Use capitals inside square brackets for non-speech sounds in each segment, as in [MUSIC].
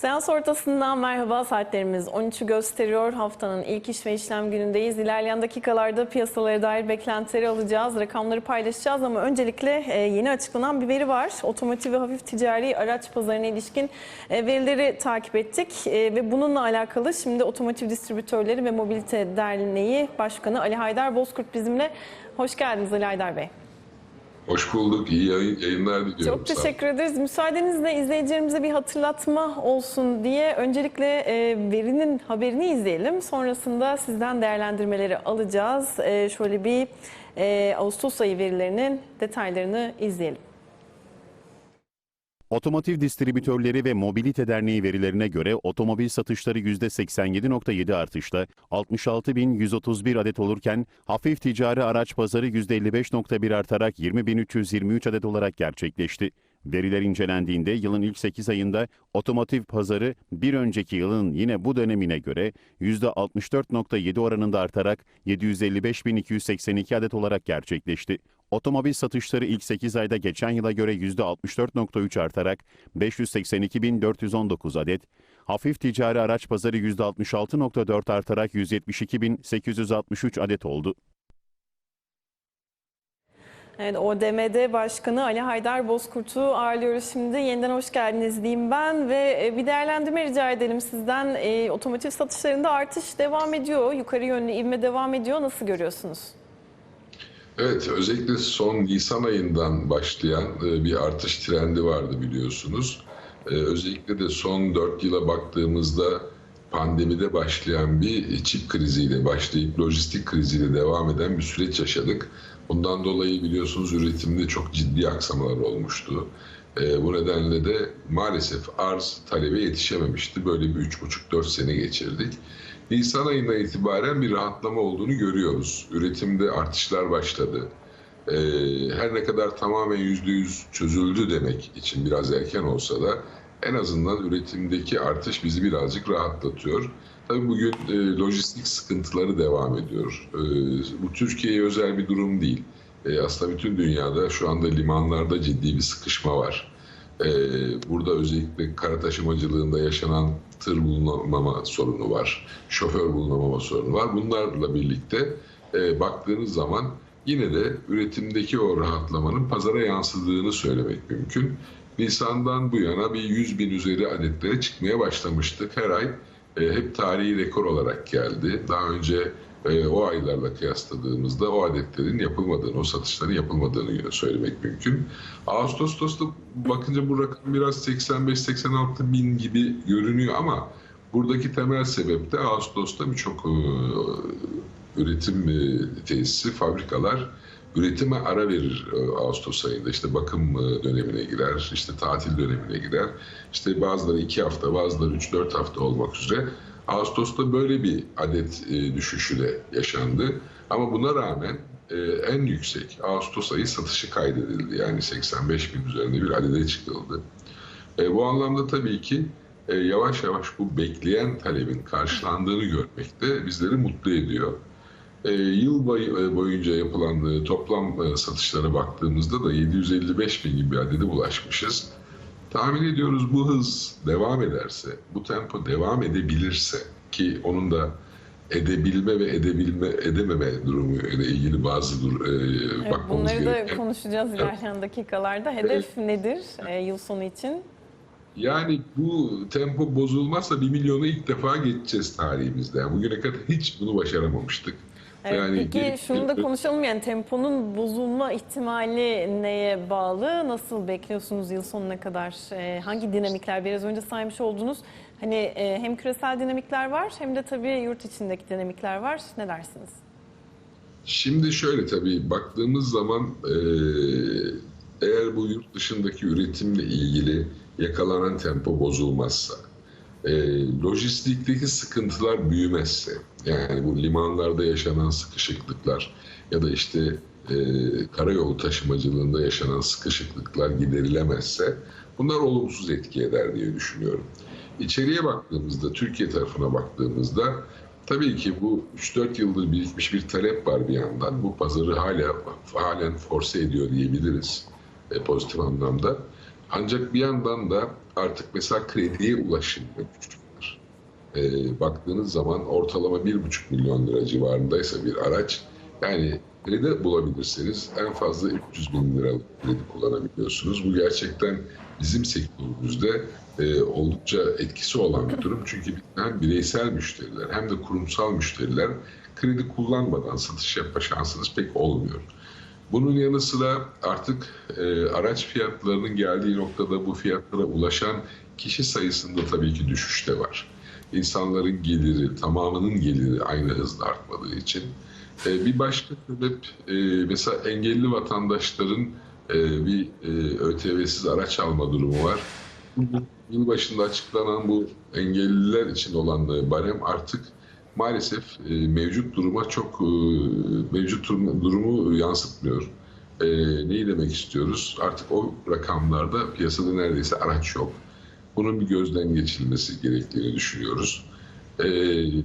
Seans ortasından merhaba saatlerimiz 13'ü gösteriyor. Haftanın ilk iş ve işlem günündeyiz. İlerleyen dakikalarda piyasalara dair beklentileri alacağız, rakamları paylaşacağız ama öncelikle e, yeni açıklanan bir veri var. Otomotiv ve hafif ticari araç pazarına ilişkin e, verileri takip ettik E, ve bununla alakalı şimdi Otomotiv Distribütörleri ve Mobilite Derneği Başkanı Ali Haydar Bozkurt bizimle. Hoş geldiniz Ali Haydar Bey. Hoş bulduk. İyi yayın, yayınlar diliyorum. Çok teşekkür ederiz. Müsaadenizle izleyicilerimize bir hatırlatma olsun diye öncelikle e, verinin haberini izleyelim. Sonrasında sizden değerlendirmeleri alacağız. E, şöyle bir e, Ağustos ayı verilerinin detaylarını izleyelim. Otomotiv Distribütörleri ve Mobilite Derneği verilerine göre otomobil satışları %87.7 artışla 66.131 adet olurken hafif ticari araç pazarı %55.1 artarak 20.323 adet olarak gerçekleşti. Veriler incelendiğinde yılın ilk 8 ayında otomotiv pazarı bir önceki yılın yine bu dönemine göre %64.7 oranında artarak 755.282 adet olarak gerçekleşti. Otomobil satışları ilk 8 ayda geçen yıla göre %64.3 artarak 582.419 adet, hafif ticari araç pazarı %66.4 artarak 172.863 adet oldu. Evet, ODMD Başkanı Ali Haydar Bozkurt'u ağırlıyoruz şimdi. Yeniden hoş geldiniz diyeyim ben ve e, bir değerlendirme rica edelim sizden. E, otomotiv satışlarında artış devam ediyor, yukarı yönlü ivme devam ediyor. Nasıl görüyorsunuz? Evet, özellikle son Nisan ayından başlayan e, bir artış trendi vardı biliyorsunuz. E, Özellikle de son 4 yıla baktığımızda pandemide başlayan bir çip kriziyle başlayıp lojistik kriziyle devam eden bir süreç yaşadık. Bundan dolayı biliyorsunuz üretimde çok ciddi aksamalar olmuştu. E, bu nedenle de maalesef arz talebe yetişememişti. Böyle bir 3,5-4 sene geçirdik. Nisan ayından itibaren bir rahatlama olduğunu görüyoruz. Üretimde artışlar başladı. Ee, her ne kadar tamamen %100 çözüldü demek için biraz erken olsa da en azından üretimdeki artış bizi birazcık rahatlatıyor. Tabii bugün e, lojistik sıkıntıları devam ediyor. E, bu Türkiye'ye özel bir durum değil. E, aslında bütün dünyada şu anda limanlarda ciddi bir sıkışma var. Ee, burada özellikle kara taşımacılığında yaşanan tır bulunamama sorunu var, şoför bulunamama sorunu var. Bunlarla birlikte e, baktığınız zaman yine de üretimdeki o rahatlamanın pazara yansıdığını söylemek mümkün. Nisan'dan bu yana bir 100 bin üzeri adetlere çıkmaya başlamıştık. Her ay e, hep tarihi rekor olarak geldi. Daha önce e, o aylarla kıyasladığımızda o adetlerin yapılmadığını, o satışların yapılmadığını söylemek mümkün. Ağustos'ta bakınca bu rakam biraz 85-86 bin gibi görünüyor ama buradaki temel sebep de Ağustos'ta birçok e, üretim e, tesisi, fabrikalar üretime ara verir e, Ağustos ayında. İşte bakım e, dönemine girer, işte tatil dönemine girer. İşte bazıları iki hafta, bazıları üç dört hafta olmak üzere. Ağustos'ta böyle bir adet e, düşüşü de yaşandı. Ama buna rağmen e, en yüksek Ağustos ayı satışı kaydedildi. Yani 85 bin üzerinde bir adede çıkıldı. E, bu anlamda tabii ki yavaş yavaş bu bekleyen talebin karşılandığını görmek de bizleri mutlu ediyor. E, yıl boy- boyunca yapılan e, toplam e, satışlara baktığımızda da 755 bin gibi bir adede ulaşmışız. Tahmin ediyoruz bu hız devam ederse, bu tempo devam edebilirse ki onun da edebilme ve edebilme edememe durumu ile ilgili bazı dur, e, Evet, bakmamız bunları da gereken. konuşacağız ilerleyen dakikalarda. Hedef nedir e, yıl sonu için? Yani bu tempo bozulmazsa bir milyonu ilk defa geçeceğiz tarihimizde. Yani bugüne kadar hiç bunu başaramamıştık. Evet, Yani peki gelip- şunu da [LAUGHS] konuşalım yani temponun bozulma ihtimali neye bağlı? Nasıl bekliyorsunuz yıl sonuna kadar? Ee, hangi dinamikler biraz önce saymış oldunuz? Hani e, hem küresel dinamikler var hem de tabii yurt içindeki dinamikler var. Ne dersiniz? Şimdi şöyle tabii baktığımız zaman e, eğer bu yurt dışındaki üretimle ilgili yakalanan tempo bozulmazsa, e, lojistikteki sıkıntılar büyümezse, yani bu limanlarda yaşanan sıkışıklıklar ya da işte e, karayolu taşımacılığında yaşanan sıkışıklıklar giderilemezse bunlar olumsuz etki eder diye düşünüyorum. İçeriye baktığımızda, Türkiye tarafına baktığımızda tabii ki bu 3-4 yıldır birikmiş bir talep var bir yandan. Bu pazarı hala halen force ediyor diyebiliriz e, pozitif anlamda. Ancak bir yandan da artık mesela krediye ulaşım da güçlüdür. Ee, baktığınız zaman ortalama 1,5 milyon lira civarındaysa bir araç yani kredi bulabilirseniz en fazla 300 bin lira kredi kullanabiliyorsunuz. Bu gerçekten bizim sektörümüzde e, oldukça etkisi olan bir durum. Çünkü hem bireysel müşteriler hem de kurumsal müşteriler kredi kullanmadan satış yapma şansınız pek olmuyor. Bunun yanı sıra artık e, araç fiyatlarının geldiği noktada bu fiyatlara ulaşan kişi sayısında tabii ki düşüş de var. İnsanların geliri, tamamının geliri aynı hızla artmadığı için. E, bir başka sebep e, mesela engelli vatandaşların e, bir e, ÖTV'siz araç alma durumu var. Yıl başında açıklanan bu engelliler için olan e, barem artık maalesef e, mevcut duruma çok e, mevcut durum- durumu yansıtmıyor. E, neyi demek istiyoruz? Artık o rakamlarda piyasada neredeyse araç yok. Bunun bir gözden geçirilmesi gerektiğini düşünüyoruz. E,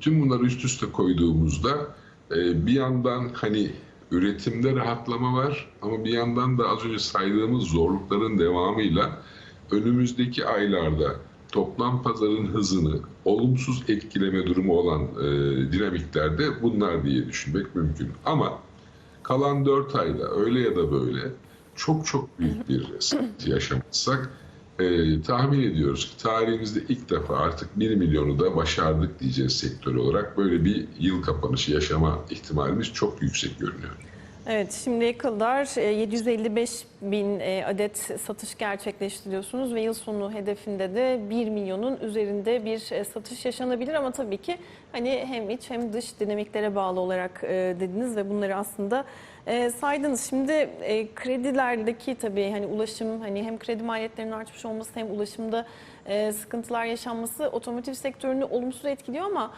tüm bunları üst üste koyduğumuzda e, bir yandan hani üretimde rahatlama var ama bir yandan da az önce saydığımız zorlukların devamıyla önümüzdeki aylarda toplam pazarın hızını olumsuz etkileme durumu olan e, dinamiklerde bunlar diye düşünmek mümkün. Ama kalan 4 ayda öyle ya da böyle çok çok büyük bir sıkıntı yaşamazsak e, tahmin ediyoruz ki tarihimizde ilk defa artık 1 milyonu da başardık diyeceğiz sektör olarak. Böyle bir yıl kapanışı yaşama ihtimalimiz çok yüksek görünüyor. Evet, şimdiye kadar e, 755 bin e, adet satış gerçekleştiriyorsunuz ve yıl sonu hedefinde de 1 milyonun üzerinde bir e, satış yaşanabilir ama tabii ki hani hem iç hem dış dinamiklere bağlı olarak e, dediniz ve bunları aslında e, saydınız. Şimdi e, kredilerdeki tabii hani ulaşım hani hem kredi maliyetlerinin artmış olması hem ulaşımda sıkıntılar yaşanması otomotiv sektörünü olumsuz etkiliyor ama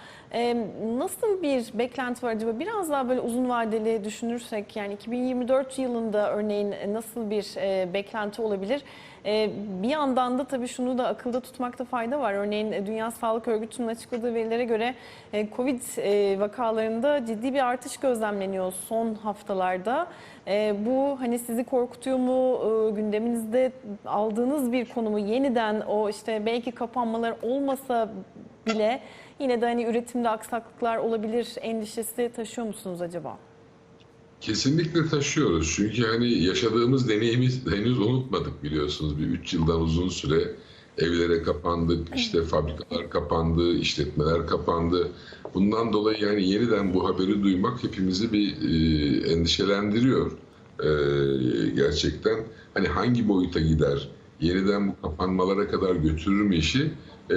nasıl bir beklenti var acaba? Biraz daha böyle uzun vadeli düşünürsek yani 2024 yılında örneğin nasıl bir beklenti olabilir? E, bir yandan da tabii şunu da akılda tutmakta fayda var. Örneğin e, Dünya Sağlık Örgütü'nün açıkladığı verilere göre e, Covid e, vakalarında ciddi bir artış gözlemleniyor son haftalarda. Bu hani sizi korkutuyor mu? Gündeminizde aldığınız bir konumu yeniden o işte belki kapanmalar olmasa bile yine de hani üretimde aksaklıklar olabilir endişesi taşıyor musunuz acaba? Kesinlikle taşıyoruz. Çünkü hani yaşadığımız deneyimi henüz unutmadık biliyorsunuz. Bir üç yıldan uzun süre evlere kapandık, işte fabrikalar kapandı, işletmeler kapandı. Bundan dolayı yani yeniden bu haberi duymak hepimizi bir e, endişelendiriyor. E, gerçekten hani hangi boyuta gider, yeniden bu kapanmalara kadar götürür mü işi? E,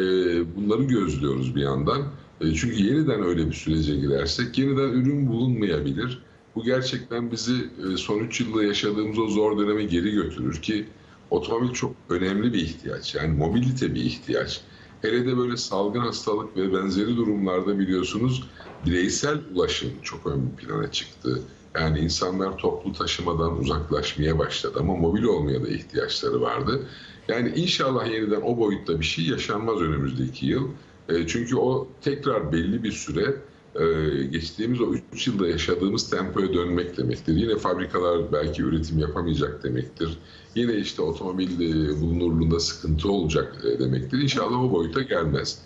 bunları gözlüyoruz bir yandan. E, çünkü yeniden öyle bir sürece girersek yeniden ürün bulunmayabilir. Bu gerçekten bizi e, son 3 yılda yaşadığımız o zor döneme geri götürür ki otomobil çok önemli bir ihtiyaç. Yani mobilite bir ihtiyaç. Hele de böyle salgın hastalık ve benzeri durumlarda biliyorsunuz bireysel ulaşım çok ön plana çıktı. Yani insanlar toplu taşımadan uzaklaşmaya başladı ama mobil olmaya da ihtiyaçları vardı. Yani inşallah yeniden o boyutta bir şey yaşanmaz önümüzdeki yıl. E, Çünkü o tekrar belli bir süre geçtiğimiz o 3 yılda yaşadığımız tempoya dönmek demektir. Yine fabrikalar belki üretim yapamayacak demektir. Yine işte otomobil e, bulunurluğunda sıkıntı olacak e, demektir. İnşallah o boyuta gelmez.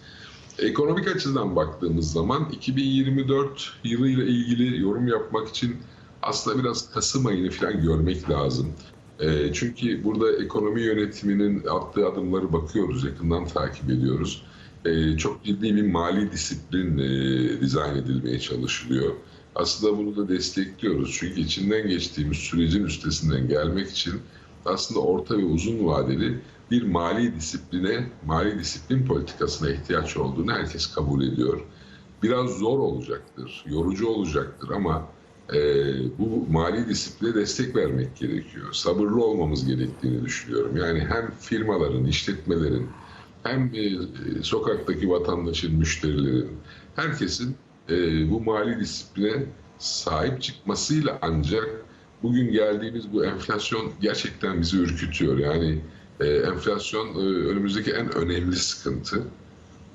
Ekonomik açıdan baktığımız zaman 2024 yılıyla ilgili yorum yapmak için aslında biraz Kasım ayını falan görmek lazım. E, çünkü burada ekonomi yönetiminin attığı adımları bakıyoruz, yakından takip ediyoruz. E, çok ciddi bir mali disiplin e, dizayn edilmeye çalışılıyor. Aslında bunu da destekliyoruz. Çünkü içinden geçtiğimiz sürecin üstesinden gelmek için aslında orta ve uzun vadeli bir mali disipline, mali disiplin politikasına ihtiyaç olduğunu herkes kabul ediyor. Biraz zor olacaktır, yorucu olacaktır ama e, bu mali disipline destek vermek gerekiyor. Sabırlı olmamız gerektiğini düşünüyorum. Yani hem firmaların, işletmelerin, hem e, sokaktaki vatandaşın, müşterilerin, herkesin e, bu mali disipline sahip çıkmasıyla ancak bugün geldiğimiz bu enflasyon gerçekten bizi ürkütüyor. Yani e, enflasyon önümüzdeki en önemli sıkıntı.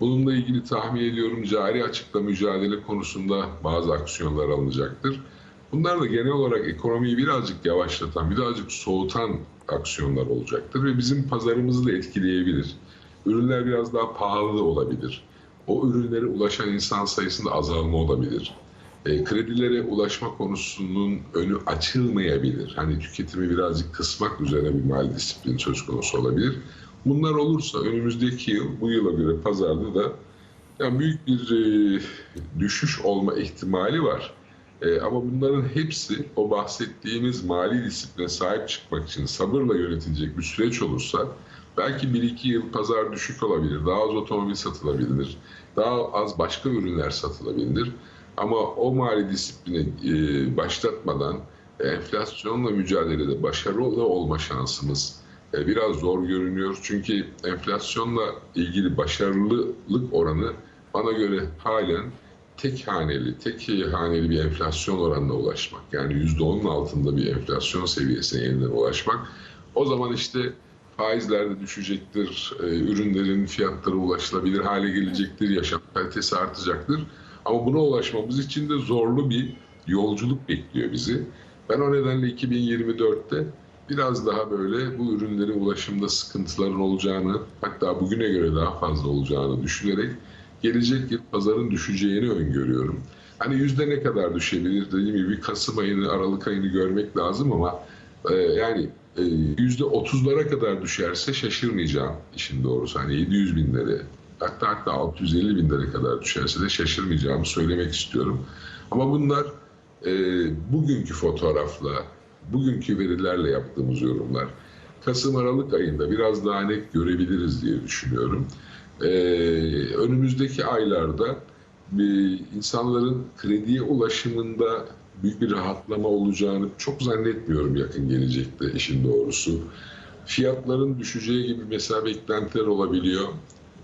Bununla ilgili tahmin ediyorum cari açıkla mücadele konusunda bazı aksiyonlar alınacaktır. Bunlar da genel olarak ekonomiyi birazcık yavaşlatan, birazcık soğutan aksiyonlar olacaktır ve bizim pazarımızı da etkileyebilir. Ürünler biraz daha pahalı olabilir. O ürünlere ulaşan insan sayısında azalma olabilir. E, kredilere ulaşma konusunun önü açılmayabilir. Hani tüketimi birazcık kısmak üzere bir mali disiplin söz konusu olabilir. Bunlar olursa önümüzdeki yıl bu yıla göre pazarda da yani büyük bir e, düşüş olma ihtimali var. E, ama bunların hepsi o bahsettiğimiz mali disipline sahip çıkmak için sabırla yönetilecek bir süreç olursa belki 1-2 yıl pazar düşük olabilir, daha az otomobil satılabilir, daha az başka ürünler satılabilir. Ama o mali disipline e, başlatmadan enflasyonla mücadelede başarılı olma şansımız e, biraz zor görünüyor. Çünkü enflasyonla ilgili başarılılık oranı bana göre halen tek haneli, tek haneli bir enflasyon oranına ulaşmak. Yani %10'un altında bir enflasyon seviyesine yeniden ulaşmak. O zaman işte faizler de düşecektir, e, ürünlerin fiyatları ulaşılabilir hale gelecektir, yaşam kalitesi artacaktır. Ama buna ulaşmamız için de zorlu bir yolculuk bekliyor bizi. Ben o nedenle 2024'te biraz daha böyle bu ürünlere ulaşımda sıkıntıların olacağını, hatta bugüne göre daha fazla olacağını düşünerek gelecek yıl pazarın düşeceğini öngörüyorum. Hani yüzde ne kadar düşebilir dediğim gibi Kasım ayını, Aralık ayını görmek lazım ama e, yani yüzde otuzlara kadar düşerse şaşırmayacağım işin doğrusu. Hani 700 binlere hatta hatta 650 binlere kadar düşerse de şaşırmayacağımı söylemek istiyorum. Ama bunlar e, bugünkü fotoğrafla, bugünkü verilerle yaptığımız yorumlar. Kasım-Aralık ayında biraz daha net görebiliriz diye düşünüyorum. Ee, önümüzdeki aylarda bir insanların krediye ulaşımında büyük bir rahatlama olacağını çok zannetmiyorum yakın gelecekte işin doğrusu. Fiyatların düşeceği gibi mesela beklentiler olabiliyor.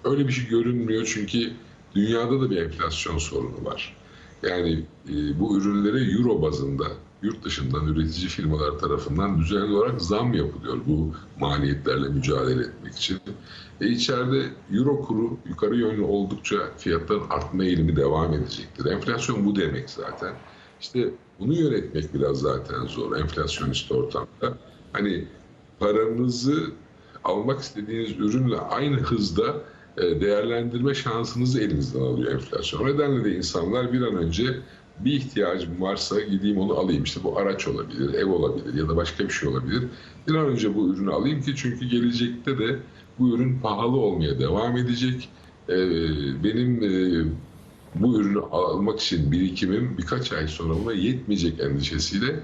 Öyle bir şey görünmüyor çünkü dünyada da bir enflasyon sorunu var. Yani e, bu ürünlere euro bazında yurt dışından üretici firmalar tarafından düzenli olarak zam yapılıyor bu maliyetlerle mücadele etmek için. E içeride euro kuru yukarı yönlü oldukça fiyatların artma eğilimi devam edecektir. Enflasyon bu demek zaten. İşte bunu yönetmek biraz zaten zor enflasyonist ortamda. Hani paranızı almak istediğiniz ürünle aynı hızda e, değerlendirme şansınızı elinizden alıyor enflasyon. O nedenle de insanlar bir an önce bir ihtiyacım varsa gideyim onu alayım. İşte bu araç olabilir, ev olabilir ya da başka bir şey olabilir. Bir an önce bu ürünü alayım ki çünkü gelecekte de bu ürün pahalı olmaya devam edecek. Ee, benim e, bu ürünü almak için birikimim birkaç ay sonra buna yetmeyecek endişesiyle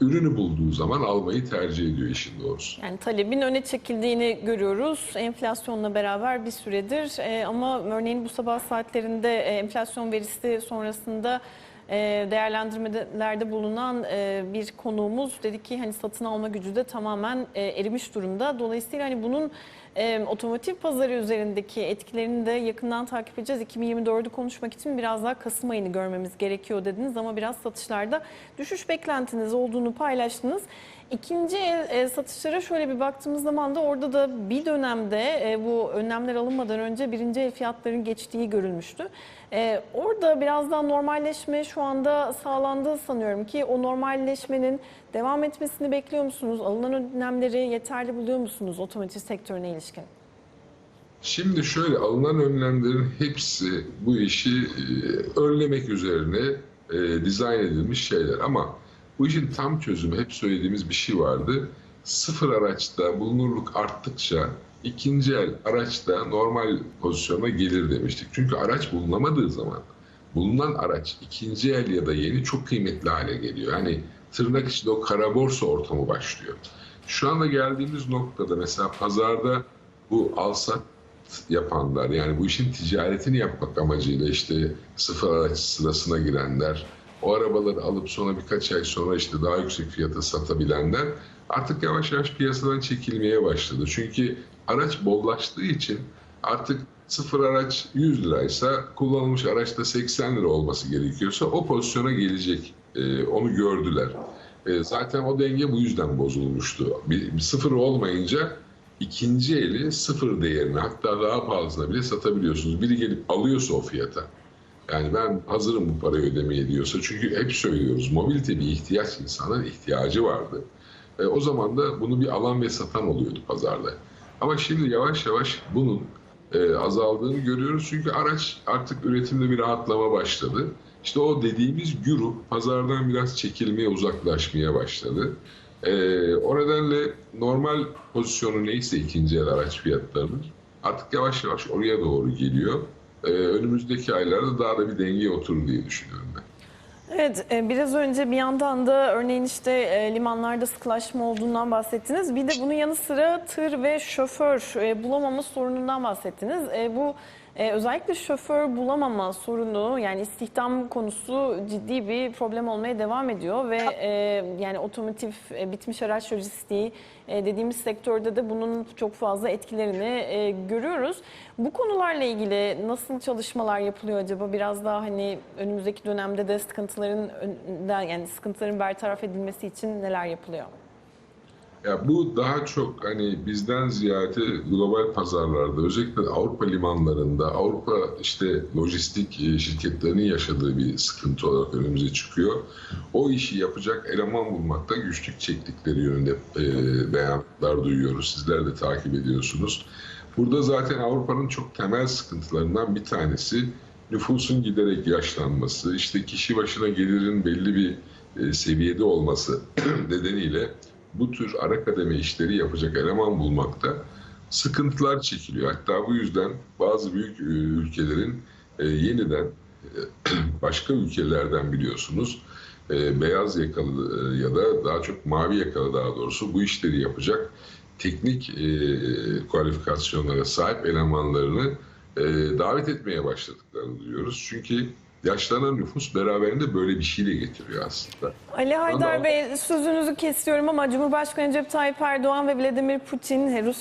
ürünü bulduğu zaman almayı tercih ediyor işin doğrusu. Yani talebin öne çekildiğini görüyoruz enflasyonla beraber bir süredir. Ee, ama örneğin bu sabah saatlerinde e, enflasyon verisi sonrasında e, değerlendirmelerde bulunan e, bir konuğumuz dedi ki hani satın alma gücü de tamamen e, erimiş durumda. Dolayısıyla hani bunun e, otomotiv pazarı üzerindeki etkilerini de yakından takip edeceğiz. 2024'ü konuşmak için biraz daha Kasım ayını görmemiz gerekiyor dediniz ama biraz satışlarda düşüş beklentiniz olduğunu paylaştınız. İkinci el e, satışlara şöyle bir baktığımız zaman da orada da bir dönemde e, bu önlemler alınmadan önce birinci el fiyatların geçtiği görülmüştü. E, orada biraz daha normalleşme şu anda sağlandı sanıyorum ki o normalleşmenin devam etmesini bekliyor musunuz? Alınan önlemleri yeterli buluyor musunuz otomotiv sektörüne ilişkin? Şimdi şöyle alınan önlemlerin hepsi bu işi önlemek üzerine dizayn edilmiş şeyler ama bu işin tam çözümü hep söylediğimiz bir şey vardı. Sıfır araçta bulunurluk arttıkça ikinci el araçta normal pozisyona gelir demiştik. Çünkü araç bulunamadığı zaman bulunan araç ikinci el ya da yeni çok kıymetli hale geliyor. Yani tırnak içinde o kara borsa ortamı başlıyor. Şu anda geldiğimiz noktada mesela pazarda bu alsat yapanlar yani bu işin ticaretini yapmak amacıyla işte sıfır araç sırasına girenler, o arabaları alıp sonra birkaç ay sonra işte daha yüksek fiyata satabilenler artık yavaş yavaş piyasadan çekilmeye başladı. Çünkü araç bollaştığı için artık sıfır araç 100 liraysa kullanılmış araçta 80 lira olması gerekiyorsa o pozisyona gelecek. Ee, onu gördüler. Ee, zaten o denge bu yüzden bozulmuştu. Bir, bir sıfır olmayınca ikinci eli sıfır değerine hatta daha pahalısına bile satabiliyorsunuz. Biri gelip alıyorsa o fiyata Yani ben hazırım bu parayı ödemeye diyorsa. Çünkü hep söylüyoruz mobilite bir ihtiyaç insanın ihtiyacı vardı. E, o zaman da bunu bir alan ve satan oluyordu pazarda. Ama şimdi yavaş yavaş bunun e, azaldığını görüyoruz. Çünkü araç artık üretimde bir rahatlama başladı. İşte o dediğimiz güruh pazardan biraz çekilmeye, uzaklaşmaya başladı. E, o nedenle normal pozisyonu neyse ikinci el araç fiyatlarının artık yavaş yavaş oraya doğru geliyor. E, önümüzdeki aylarda daha da bir dengeye oturur diye düşünüyorum ben. Evet, e, biraz önce bir yandan da örneğin işte e, limanlarda sıkılaşma olduğundan bahsettiniz. Bir de bunun yanı sıra tır ve şoför e, bulamama sorunundan bahsettiniz. Bu e, özellikle şoför bulamama sorunu yani istihdam konusu ciddi bir problem olmaya devam ediyor ve e, yani otomotiv e, bitmiş araç lojistiği e, dediğimiz sektörde de bunun çok fazla etkilerini e, görüyoruz. Bu konularla ilgili nasıl çalışmalar yapılıyor acaba? Biraz daha hani önümüzdeki dönemde de sıkıntıların yani sıkıntıların bertaraf edilmesi için neler yapılıyor? Ya bu daha çok hani bizden ziyade global pazarlarda özellikle Avrupa limanlarında Avrupa işte lojistik e, şirketlerinin yaşadığı bir sıkıntı olarak önümüze çıkıyor. O işi yapacak eleman bulmakta güçlük çektikleri yönünde e, beyanlar duyuyoruz. Sizler de takip ediyorsunuz. Burada zaten Avrupa'nın çok temel sıkıntılarından bir tanesi nüfusun giderek yaşlanması, işte kişi başına gelirin belli bir e, seviyede olması [CLEARS THROAT] nedeniyle bu tür ara kademe işleri yapacak eleman bulmakta sıkıntılar çekiliyor. Hatta bu yüzden bazı büyük e, ülkelerin e, yeniden e, [CLEARS THROAT] başka ülkelerden biliyorsunuz beyaz yakalı ya da daha çok mavi yakalı daha doğrusu bu işleri yapacak teknik kualifikasyonlara sahip elemanlarını davet etmeye başladıklarını duyuyoruz. Çünkü yaşlanan nüfus beraberinde böyle bir şeyle getiriyor aslında. Ali Haydar Bey sözünüzü kesiyorum ama Cumhurbaşkanı Recep Tayyip Erdoğan ve Vladimir Putin Rusya